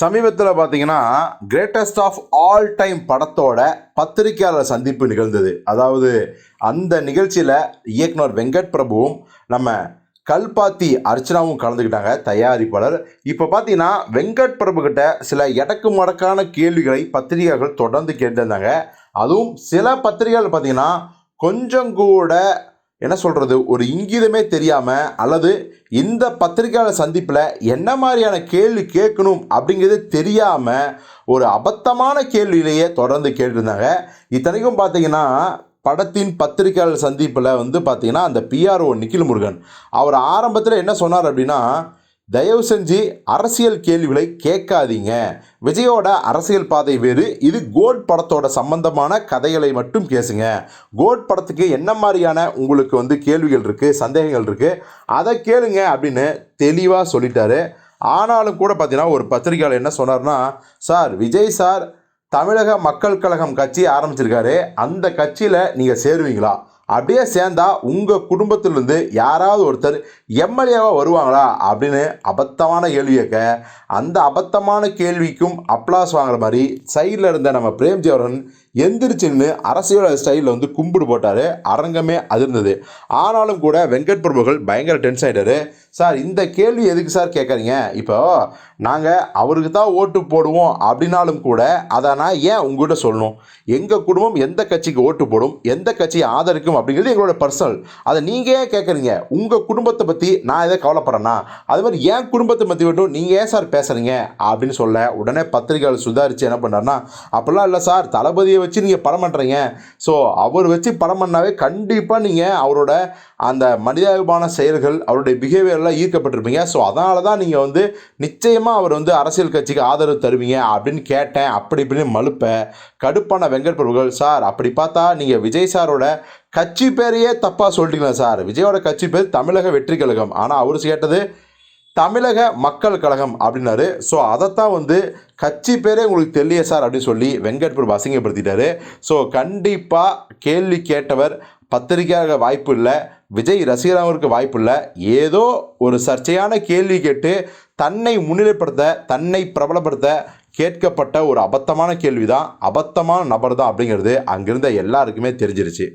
சமீபத்தில் பார்த்தீங்கன்னா greatest of all time படத்தோட பத்திரிக்கையாளர் சந்திப்பு நிகழ்ந்தது. அதாவது அந்த நிகழ்ச்சியில் இயக்குனர் வெங்கட் பிரபுவும் நம்ம கல்பாத்தி அர்ச்சனாவும் கலந்துக்கிட்டாங்க தயாரிப்பாளர். இப்போ பார்த்தீங்கன்னா வெங்கட் பிரபு கிட்ட சில எடக்கு மடக்கான கேள்விகளை பத்திரிகைகள் தொடர்ந்து கேட்டிருந்தாங்க. அதுவும் சில பத்திரிகைகள் பார்த்தீங்கன்னா கொஞ்சம் கூட என்ன சொல்கிறது ஒரு இங்கிதமே தெரியாமல் அல்லது இந்த பத்திரிகையாளர் சந்திப்பில் என்ன மாதிரியான கேள்வி கேட்கணும் அப்படிங்கிறது தெரியாமல் ஒரு அபத்தமான கேள்வியிலேயே தொடர்ந்து கேட்டிருந்தாங்க. இத்தனைக்கும் பார்த்தீங்கன்னா படத்தின் பத்திரிகையாளர் சந்திப்பில் வந்து பார்த்திங்கன்னா அந்த பிஆர்ஓ நிக்கில் முருகன் அவர் ஆரம்பத்தில் என்ன சொன்னார் அப்படின்னா தயவு செஞ்சு அரசியல் கேள்விகளை கேட்காதீங்க. விஜயோட அரசியல் பாதை வேறு. இது கோட் படத்தோட சம்பந்தமான கதைகளை மட்டும் பேசுங்க. கோட் படத்துக்கு என்ன மாதிரியான உங்களுக்கு வந்து கேள்விகள் இருக்குது சந்தேகங்கள் இருக்குது அதை கேளுங்க அப்படின்னு தெளிவாக சொல்லிட்டாரு. ஆனாலும் கூட பார்த்தீங்கன்னா ஒரு பத்திரிகையாளர் என்ன சொன்னார்னா சார் விஜய் சார் தமிழக மக்கள் கழகம் கட்சி ஆரம்பிச்சிருக்காரு. அந்த கட்சியில் நீங்கள் சேருவீங்களா? அப்படியே சேர்ந்தா உங்கள் குடும்பத்திலிருந்து யாராவது ஒருத்தர் எம்எல்ஏவாக வருவாங்களா அப்படின்னு அபத்தமான கேள்வி கேட்க அந்த அபத்தமான கேள்விக்கும் அப்ளாஸ் வாங்குற மாதிரி சைடில் இருந்த நம்ம பிரேம்ஜி அவர்கள் எந்திரிச்சு நின்று அரசியல் ஸ்டைலில் வந்து கும்பிடு போட்டார். அரங்கமே அதிர்ந்தது. ஆனாலும் கூட வெங்கட் பிரபுகள் பயங்கர டென்ஷன் ஆகிட்டாரு சார் இந்த கேள்வி எதுக்கு சார் கேட்குறீங்க இப்போ நாங்கள் அவருக்கு தான் ஓட்டு போடுவோம் அப்படின்னாலும் கூட அதை நான் ஏன் உங்ககிட்ட சொல்லணும்? எங்கள் குடும்பம் எந்த கட்சிக்கு ஓட்டு போடும்? எந்த கட்சியை ஆதரிக்கும்? அப்படிங்கிறது எங்களோட பர்சனல் அதை நீங்கள் ஏன் கேட்குறீங்க உங்கள் குடும்பத்தை பற்றி நான் எதை கவலைப்படுறேன்னா அது மாதிரி என் குடும்பத்தை பற்றி மட்டும் நீங்கள் ஏன் சார் பேசுகிறீங்க அப்படின்னு சொல்ல உடனே பத்திரிகையாளர் சுதாரித்து என்ன பண்ணார்னா அப்படிலாம் இல்லை சார் தளபதியை வச்சு நீங்கள் படம் பண்ணுறீங்க ஸோ அவர் வச்சு படம் பண்ணாவே கண்டிப்பாக நீங்கள் அவரோட அந்த மனிதாபிமான செயல்கள் அவருடைய பிஹேவியர்லாம் ஈர்க்கப்பட்டிருப்பீங்க. ஸோ அதனால தான் நீங்கள் வந்து நிச்சயமாக அவர் வந்து அரசியல் கட்சிக்கு ஆதரவு தருவீங்க அப்படின்னு கேட்டேன். அப்படி இப்படின்னு மலுப்ப கடுப்பான வெங்கட் பிரபுகள் சார் அப்படி பார்த்தா நீங்கள் விஜய் சாரோட கட்சி பேரையே தப்பாக சொல்லிட்டீங்களா சார்? விஜயோட கட்சி பேர் தமிழக வெற்றி கழகம். ஆனால் அவர் கேட்டது தமிழக மக்கள் கழகம் அப்படின்னாரு. ஸோ அதைத்தான் வந்து கட்சி பேரே உங்களுக்கு தெரியல சார் அப்படின்னு சொல்லி வெங்கட்பூர் பிரபு அசிங்கப்படுத்திட்டாரு. ஸோ கண்டிப்பாக கேள்வி கேட்டவர் பத்திரிகையாக வாய்ப்பு இல்லை விஜய் ரசிகராமருக்கு வாய்ப்பு இல்லை. ஏதோ ஒரு சர்ச்சையான கேள்வி கேட்டு தன்னை முன்னிலைப்படுத்த தன்னை பிரபலப்படுத்த கேட்கப்பட்ட ஒரு அபத்தமான கேள்வி தான் அபத்தமான நபர் தான் அப்படிங்கிறது அங்கிருந்த எல்லாருக்குமே தெரிஞ்சிருச்சு.